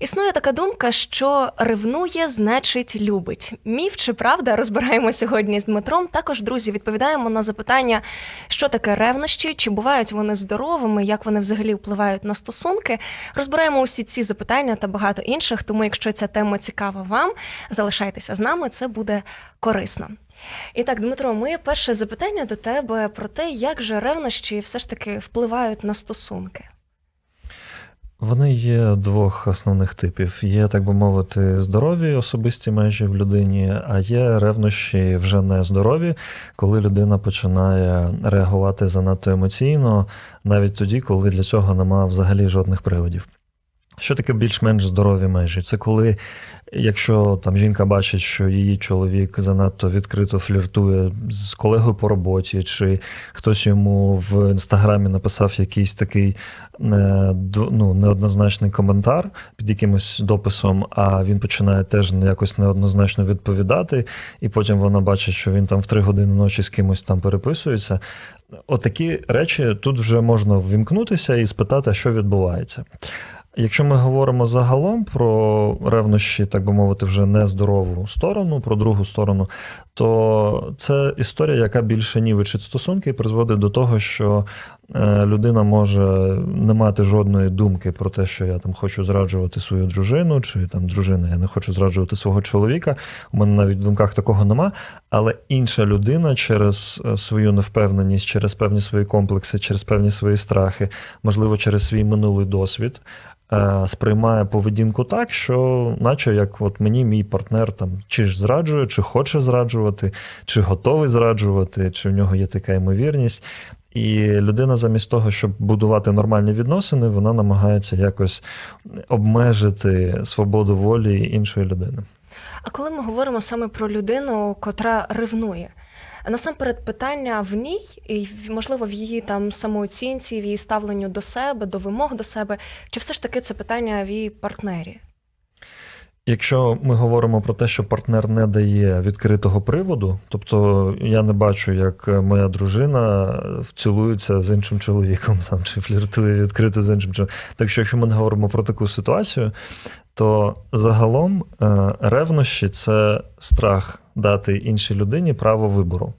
Існує така думка, що ревнує, значить, любить. Міф чи правда розбираємо сьогодні з Дмитром. Також, друзі, відповідаємо на запитання, що таке ревнощі, чи бувають вони здоровими, як вони взагалі впливають на стосунки. Розбираємо усі ці запитання та багато інших. Тому, якщо ця тема цікава вам, залишайтеся з нами, це буде корисно. І так, Дмитро, моє перше запитання до тебе про те, як же ревнощі все ж таки впливають на стосунки. Вони є двох основних типів: є, так би мовити, здорові особисті межі в людині, а є ревнощі вже не здорові, коли людина починає реагувати занадто емоційно, навіть тоді, коли для цього немає взагалі жодних приводів. Що таке більш-менш здорові межі? Це коли, якщо там жінка бачить, що її чоловік занадто відкрито фліртує з колегою по роботі, чи хтось йому в інстаграмі написав якийсь такий не, ну, неоднозначний коментар під якимось дописом, а він починає теж якось неоднозначно відповідати, і потім вона бачить, що він там в три години ночі з кимось там переписується. Отакі речі тут вже можна ввімкнутися і спитати, що відбувається. Якщо ми говоримо загалом про ревнощі, так би мовити, вже нездорову сторону, про другу сторону, то це історія, яка більше нівечить стосунки і призводить до того, що людина може не мати жодної думки про те, що я там хочу зраджувати свою дружину, чи там дружина, я не хочу зраджувати свого чоловіка. У мене навіть в думках такого нема. Але інша людина через е, свою невпевненість, через певні свої комплекси, через певні свої страхи, можливо, через свій минулий досвід. Е, сприймає поведінку так, що, наче як от мені мій партнер там чи ж зраджує, чи хоче зраджувати, чи готовий зраджувати, чи в нього є така ймовірність. І людина, замість того, щоб будувати нормальні відносини, вона намагається якось обмежити свободу волі іншої людини. А коли ми говоримо саме про людину, котра ревнує, насамперед питання в ній, і можливо в її там самооцінці, в її ставленню до себе, до вимог до себе, чи все ж таки це питання в її партнері? Якщо ми говоримо про те, що партнер не дає відкритого приводу, тобто я не бачу, як моя дружина вцілується з іншим чоловіком там чи фліртує відкрито з іншим чоловіком. Так що, якщо ми не говоримо про таку ситуацію, то загалом е, ревнощі це страх дати іншій людині право вибору.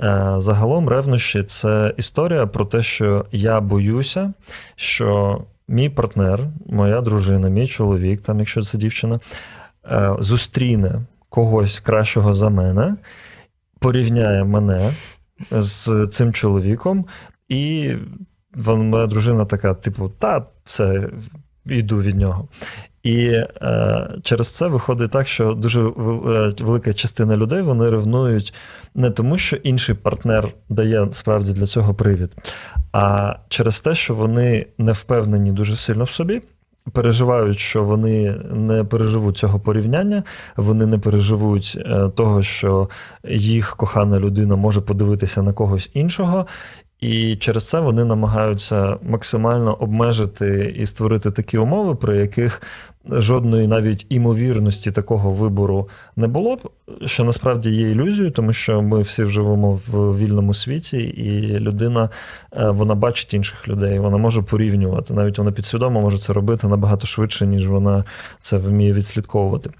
Е, загалом ревнощі це історія про те, що я боюся, що мій партнер, моя дружина, мій чоловік, там, якщо це дівчина, е, зустріне когось кращого за мене, порівняє мене з цим чоловіком, і моя дружина така, типу, та все, йду від нього. І е, через це виходить так, що дуже велика частина людей вони ревнують не тому, що інший партнер дає справді для цього привід, а через те, що вони не впевнені дуже сильно в собі. Переживають, що вони не переживуть цього порівняння, вони не переживуть того, що їх кохана людина може подивитися на когось іншого, і через це вони намагаються максимально обмежити і створити такі умови, при яких жодної навіть імовірності такого вибору не було б, що насправді є ілюзією, тому що ми всі живемо в вільному світі, і людина е, вона бачить інших людей, вона може порівнювати. Навіть вона підсвідомо може це робити набагато швидше, ніж вона це вміє відслідковувати.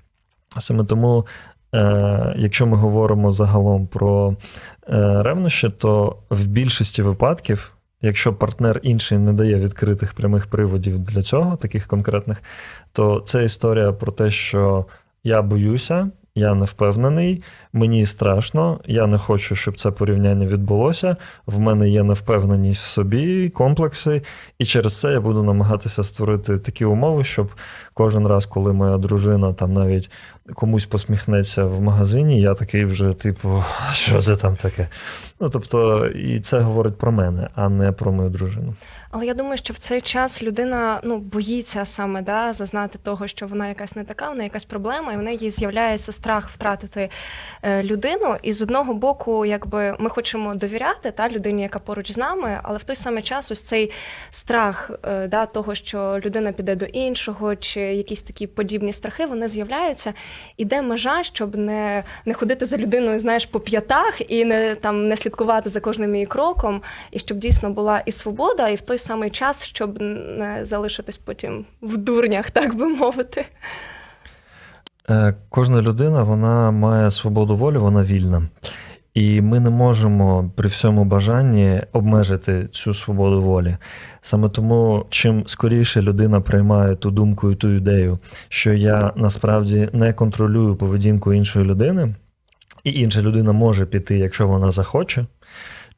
Саме тому. Е, якщо ми говоримо загалом про е, ревнощі, то в більшості випадків, якщо партнер інший не дає відкритих прямих приводів для цього, таких конкретних, то це історія про те, що я боюся, я не впевнений, мені страшно, я не хочу, щоб це порівняння відбулося. В мене є невпевненість в собі, комплекси, і через це я буду намагатися створити такі умови, щоб кожен раз, коли моя дружина там навіть комусь посміхнеться в магазині, я такий вже, типу, що це там таке? Ну тобто, і це говорить про мене, а не про мою дружину. Але я думаю, що в цей час людина ну боїться саме да, зазнати того, що вона якась не така, вона якась проблема, і в неї з'являється страх втратити людину. І з одного боку, якби ми хочемо довіряти та людині, яка поруч з нами, але в той самий час ось цей страх е, да, того, що людина піде до іншого, чи якісь такі подібні страхи, вони з'являються. Іде межа, щоб не не ходити за людиною, знаєш, по п'ятах і не там не слідкувати за кожним її кроком, і щоб дійсно була і свобода, і в той самий час, щоб не залишитись потім в дурнях, так би мовити. Е, Кожна людина вона має свободу волі, вона вільна. І ми не можемо при всьому бажанні обмежити цю свободу волі. Саме тому, чим скоріше людина приймає ту думку і ту ідею, що я насправді не контролюю поведінку іншої людини, і інша людина може піти, якщо вона захоче,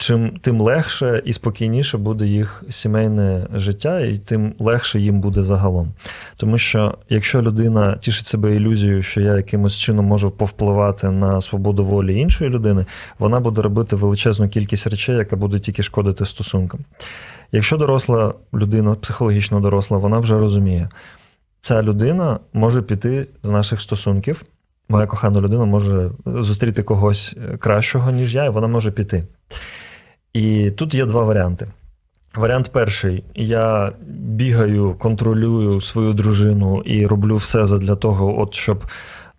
чим тим легше і спокійніше буде їх сімейне життя, і тим легше їм буде загалом. Тому що якщо людина тішить себе ілюзією, що я якимось чином можу повпливати на свободу волі іншої людини, вона буде робити величезну кількість речей, яка буде тільки шкодити стосункам. Якщо доросла людина, психологічно доросла, вона вже розуміє, ця людина може піти з наших стосунків. Моя кохана людина може зустріти когось кращого, ніж я, і вона може піти. І тут є два варіанти. Варіант перший: я бігаю, контролюю свою дружину і роблю все для того, от щоб.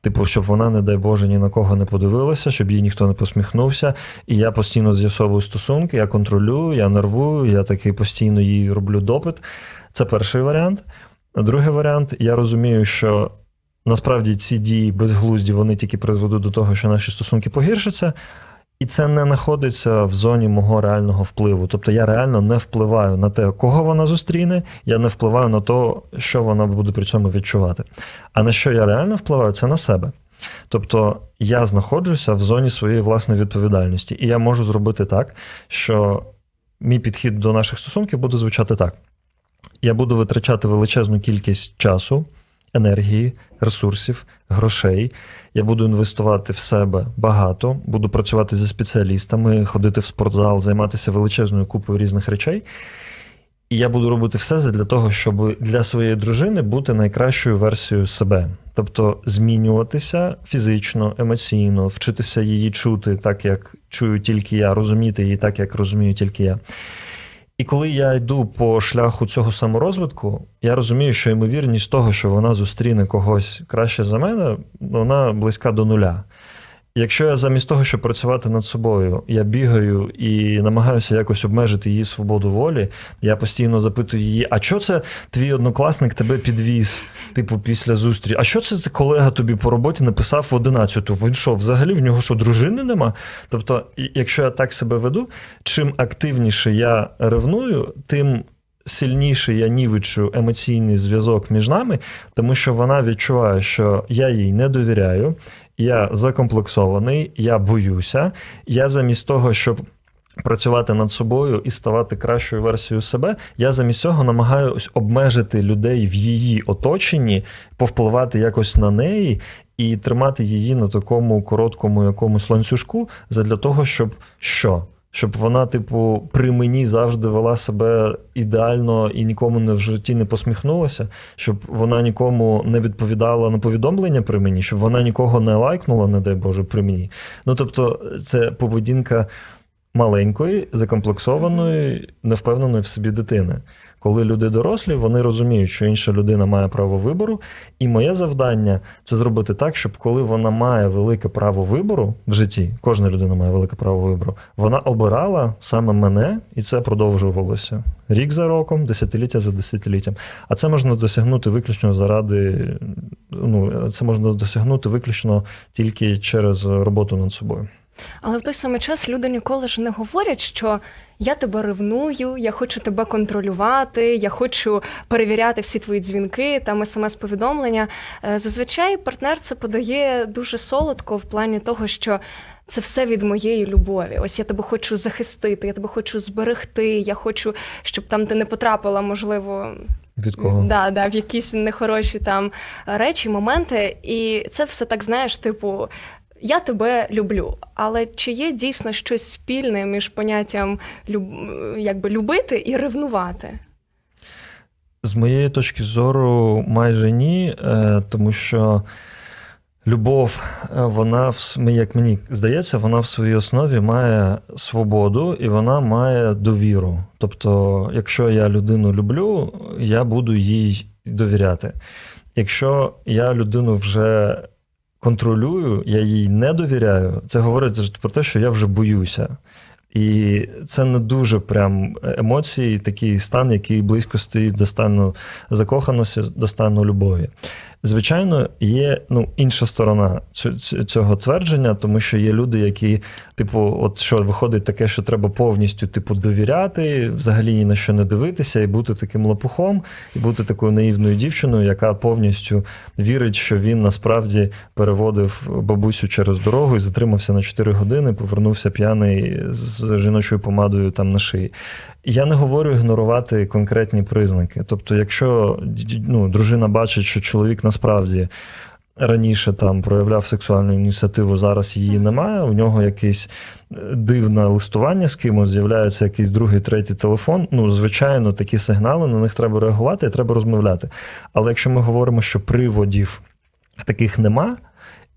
Типу, щоб вона, не дай Боже, ні на кого не подивилася, щоб їй ніхто не посміхнувся. І я постійно з'ясовую стосунки, я контролюю, я нервую, я такий постійно їй роблю допит. Це перший варіант. Другий варіант, я розумію, що насправді ці дії безглузді вони тільки призведуть до того, що наші стосунки погіршаться. І це не знаходиться в зоні мого реального впливу. Тобто я реально не впливаю на те, кого вона зустріне, я не впливаю на те, що вона буде при цьому відчувати. А на що я реально впливаю, це на себе. Тобто я знаходжуся в зоні своєї власної відповідальності, і я можу зробити так, що мій підхід до наших стосунків буде звучати так: я буду витрачати величезну кількість часу, енергії, ресурсів, грошей. Я буду інвестувати в себе багато, буду працювати зі спеціалістами, ходити в спортзал, займатися величезною купою різних речей. І я буду робити все для того, щоб для своєї дружини бути найкращою версією себе. Тобто змінюватися фізично, емоційно, вчитися її чути так, як чую тільки я, розуміти її так, як розумію тільки я. І коли я йду по шляху цього саморозвитку, я розумію, що ймовірність того, що вона зустріне когось краще за мене, вона близька до нуля. Якщо я замість того, щоб працювати над собою, я бігаю і намагаюся якось обмежити її свободу волі, я постійно запитую її: а що це твій однокласник тебе підвіз, типу, після зустрічі? А що це колега тобі по роботі написав в 11? Він що, взагалі в нього що, дружини нема? Тобто, якщо я так себе веду, чим активніше я ревную, тим. Сильніше я нівичу емоційний зв'язок між нами, тому що вона відчуває, що я їй не довіряю, я закомплексований, я боюся. Я замість того, щоб працювати над собою і ставати кращою версією себе, я замість цього намагаюсь обмежити людей в її оточенні, повпливати якось на неї і тримати її на такому короткому якомусь ланцюжку, задля того, щоб що? Щоб вона, типу, при мені завжди вела себе ідеально і нікому не в житті не посміхнулася, щоб вона нікому не відповідала на повідомлення при мені, щоб вона нікого не лайкнула, не дай Боже, при мені. Ну тобто, це поведінка маленької, закомплексованої, невпевненої в собі дитини. Коли люди дорослі, вони розуміють, що інша людина має право вибору, і моє завдання це зробити так, щоб коли вона має велике право вибору в житті, кожна людина має велике право вибору, вона обирала саме мене, і це продовжувалося рік за роком, десятиліття за десятиліттям. А це можна досягнути виключно заради, ну це можна досягнути виключно тільки через роботу над собою. Але в той самий час люди ніколи ж не говорять, що я тебе ревную, я хочу тебе контролювати, я хочу перевіряти всі твої дзвінки, там смс-повідомлення. Е, Зазвичай партнер це подає дуже солодко в плані того, що. Це все від моєї любові. Ось я тебе хочу захистити, я тебе хочу зберегти. Я хочу, щоб там ти не потрапила, можливо, Від кого? Да, да, в якісь нехороші там речі, моменти. І це все так знаєш, типу. Я тебе люблю, але чи є дійсно щось спільне між поняттям люб... якби любити і ревнувати? З моєї точки зору, майже ні, е, тому що любов, е, вона в як мені здається, вона в своїй основі має свободу і вона має довіру. Тобто, якщо я людину люблю, я буду їй довіряти. Якщо я людину вже контролюю, я їй не довіряю, це говорить про те, що я вже боюся. І це не дуже прям емоції, такий стан, який близько стоїть до стану закоханості, до стану любові. Звичайно, є ну, інша сторона цього твердження, тому що є люди, які, типу, от що виходить таке, що треба повністю типу, довіряти, взагалі ні на що не дивитися, і бути таким лопухом, і бути такою наївною дівчиною, яка повністю вірить, що він насправді переводив бабусю через дорогу і затримався на 4 години, повернувся п'яний з жіночою помадою там на шиї. Я не говорю ігнорувати конкретні признаки. Тобто, якщо ну, дружина бачить, що чоловік насправді раніше там проявляв сексуальну ініціативу, зараз її немає, у нього якесь е, дивне листування з кимось, з'являється якийсь другий, третій телефон. Ну, звичайно, такі сигнали, на них треба реагувати і треба розмовляти. Але якщо ми говоримо, що приводів таких нема,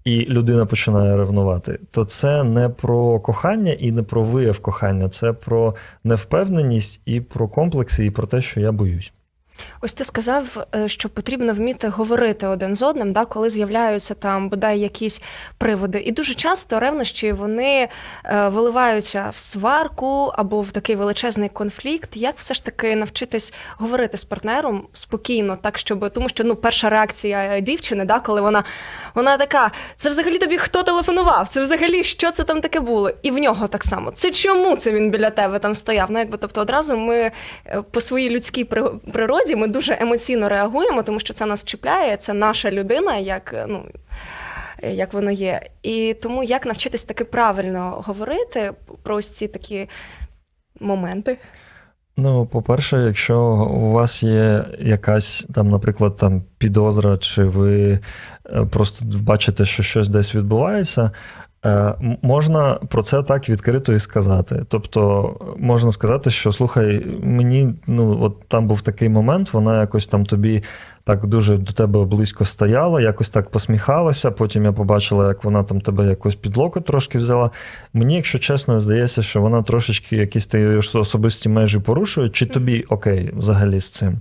і людина починає ревнувати, то це не про кохання і не про вияв кохання, це про невпевненість і про комплекси, і про те, що я боюсь. Ось ти сказав, е, що потрібно вміти говорити один з одним, да, коли з'являються там бодай якісь приводи. І дуже часто ревнощі вони е, виливаються в сварку або в такий величезний конфлікт. Як все ж таки навчитись говорити з партнером спокійно, так щоб тому, що ну перша реакція дівчини, да, коли вона, вона така: це взагалі тобі хто телефонував? Це взагалі що це там таке було? І в нього так само. Це чому це він біля тебе там стояв? Ну, якби тобто, одразу ми е, по своїй людській при- природі ми дуже емоційно реагуємо, тому що це нас чіпляє, це наша людина, як е, ну. Як воно є, і тому як навчитись таки правильно говорити про ось ці такі моменти. Ну, по-перше, якщо у вас є якась там, наприклад, там підозра, чи ви е, просто бачите, що щось десь відбувається. Е, Можна про це так відкрито і сказати. Тобто можна сказати, що слухай, мені ну от там був такий момент, вона якось там тобі так дуже до тебе близько стояла, якось так посміхалася. Потім я побачила, як вона там тебе якось під локоть трошки взяла. Мені, якщо чесно, здається, що вона трошечки якісь ти особисті межі порушує, чи тобі окей взагалі з цим.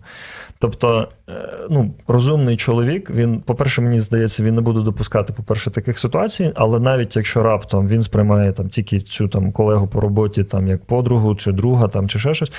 Тобто, е, ну, розумний чоловік, він, по-перше, мені здається, він не буде допускати, по-перше, таких ситуацій, але навіть якщо раптом він сприймає там тільки цю там колегу по роботі, там як подругу чи друга, там чи ще щось.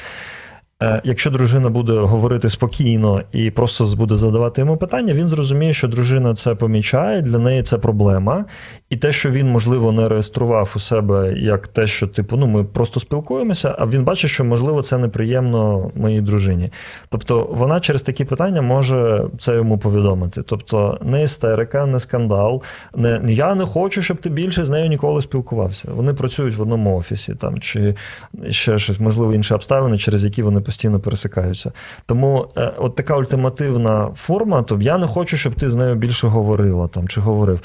Е, Якщо дружина буде говорити спокійно і просто буде задавати йому питання, він зрозуміє, що дружина це помічає, для неї це проблема. І те, що він, можливо, не реєстрував у себе як те, що типу, ну ми просто спілкуємося, а він бачить, що можливо це неприємно моїй дружині. Тобто вона через такі питання може це йому повідомити. Тобто не істерика, не скандал, не я не хочу, щоб ти більше з нею ніколи спілкувався. Вони працюють в одному офісі там чи ще щось, можливо, інші обставини, через які вони постійно пересикаються. Тому е, от така ультимативна форма, то я не хочу, щоб ти з нею більше говорила там чи говорив.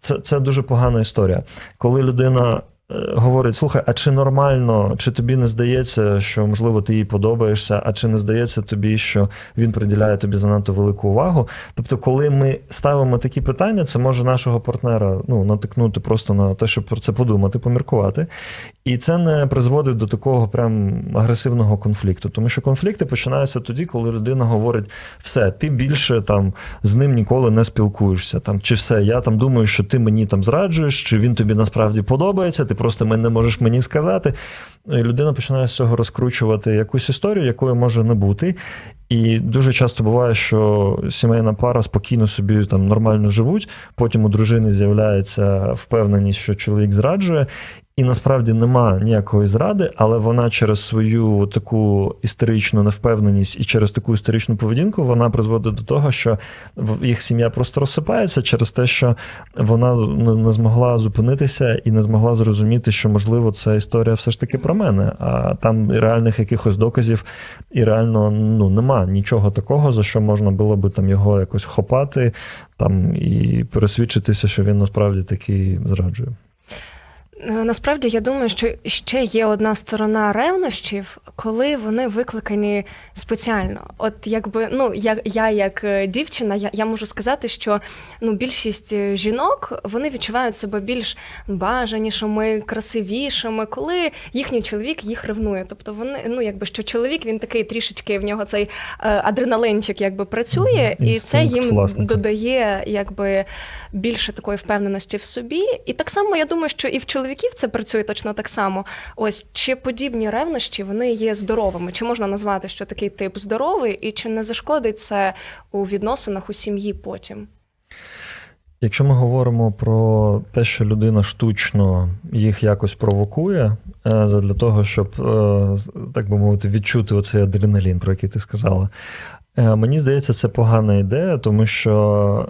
Це, це дуже погана історія. Коли людина говорить: слухай, а чи нормально, чи тобі не здається, що можливо ти їй подобаєшся, а чи не здається тобі, що він приділяє тобі занадто велику увагу? Тобто, коли ми ставимо такі питання, це може нашого партнера ну, натикнути просто на те, щоб про це подумати, поміркувати. І це не призводить до такого прям агресивного конфлікту. Тому що конфлікти починаються тоді, коли людина говорить: все, ти більше там з ним ніколи не спілкуєшся. Там, чи все, я там думаю, що ти мені там зраджуєш, чи він тобі насправді подобається, ти просто не можеш мені сказати. Людина починає з цього розкручувати якусь історію, якої може не бути. І дуже часто буває, що сімейна пара спокійно собі там нормально живуть, потім у дружини з'являється впевненість, що чоловік зраджує. І насправді нема ніякої зради, але вона через свою таку історичну невпевненість і через таку історичну поведінку вона призводить до того, що їх сім'я просто розсипається через те, що вона не змогла зупинитися і не змогла зрозуміти, що можливо ця історія все ж таки про мене. А там реальних якихось доказів і реально ну нема нічого такого, за що можна було би там його якось хопати там і пересвідчитися, що він насправді такий зраджує. Е, Насправді я думаю, що ще є одна сторона ревнощів, коли вони викликані спеціально. От якби ну я, я як е, дівчина, я, я можу сказати, що ну більшість е, жінок вони відчувають себе більш бажанішими, красивішими, коли їхній чоловік їх ревнує. Тобто вони ну якби що чоловік він такий трішечки в нього цей адреналинчик якби працює, Мгм. і це їм власника. додає якби більше такої впевненості в собі. І так само я думаю, що і в чоловіків чоловіків це працює точно так само. Ось чи подібні ревнощі вони є здоровими? Чи можна назвати, що такий тип здоровий, і чи не зашкодить це у відносинах у сім'ї потім? Якщо ми говоримо про те, що людина штучно їх якось провокує, е, для того, щоб, е, так би мовити, відчути оцей адреналін, про який ти сказала. е, Мені здається, це погана ідея, тому що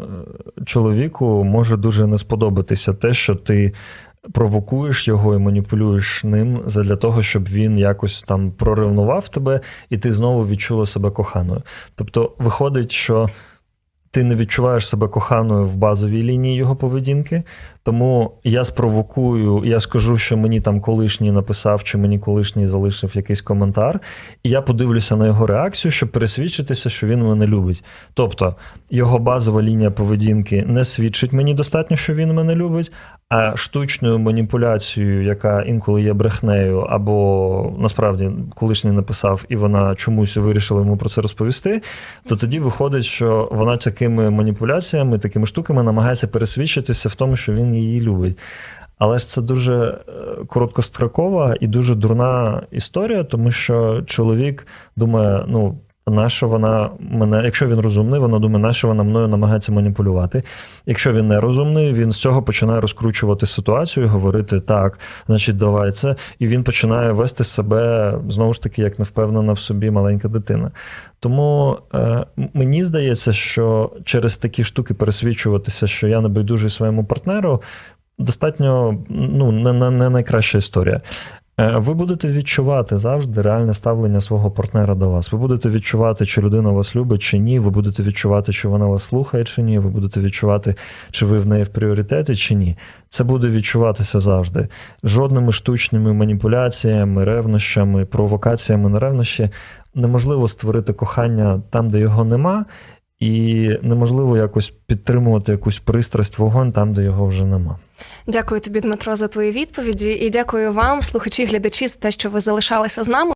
чоловіку може дуже не сподобатися те, що ти провокуєш його і маніпулюєш ним для того, щоб він якось там проревнував тебе, і ти знову відчула себе коханою. Тобто, виходить, що ти не відчуваєш себе коханою в базовій лінії його поведінки. Тому я спровокую, я скажу, що мені там колишній написав, чи мені колишній залишив якийсь коментар, і я подивлюся на його реакцію, щоб пересвідчитися, що він мене любить. Тобто його базова лінія поведінки не свідчить мені достатньо, що він мене любить. А штучною маніпуляцією, яка інколи є брехнею, або насправді колишній написав, і вона чомусь вирішила йому про це розповісти, то тоді виходить, що вона такими маніпуляціями, такими штуками намагається пересвідчитися в тому, що він її любить. Але ж це дуже е, короткострокова і дуже дурна історія, тому що чоловік думає, ну. Нащо вона мене, якщо він розумний, вона думає, нащо вона мною намагається маніпулювати. Якщо він не розумний, він з цього починає розкручувати ситуацію говорити так, значить, давай це. І він починає вести себе знову ж таки, як невпевнена в собі маленька дитина. Тому е, мені здається, що через такі штуки пересвідчуватися, що я не байдужий своєму партнеру, достатньо ну, не, не найкраща історія. Е, Ви будете відчувати завжди реальне ставлення свого партнера до вас. Ви будете відчувати, чи людина вас любить, чи ні. Ви будете відчувати, чи вона вас слухає, чи ні. Ви будете відчувати, чи ви в неї в пріоритеті, чи ні. Це буде відчуватися завжди. Жодними штучними маніпуляціями, ревнощами, провокаціями на ревнощі неможливо створити кохання там, де його нема, і неможливо якось підтримувати якусь пристрасть, вогонь там, де його вже нема. Дякую тобі, Дмитро, за твої відповіді, і дякую вам, слухачі, глядачі, за те, що ви залишалися з нами.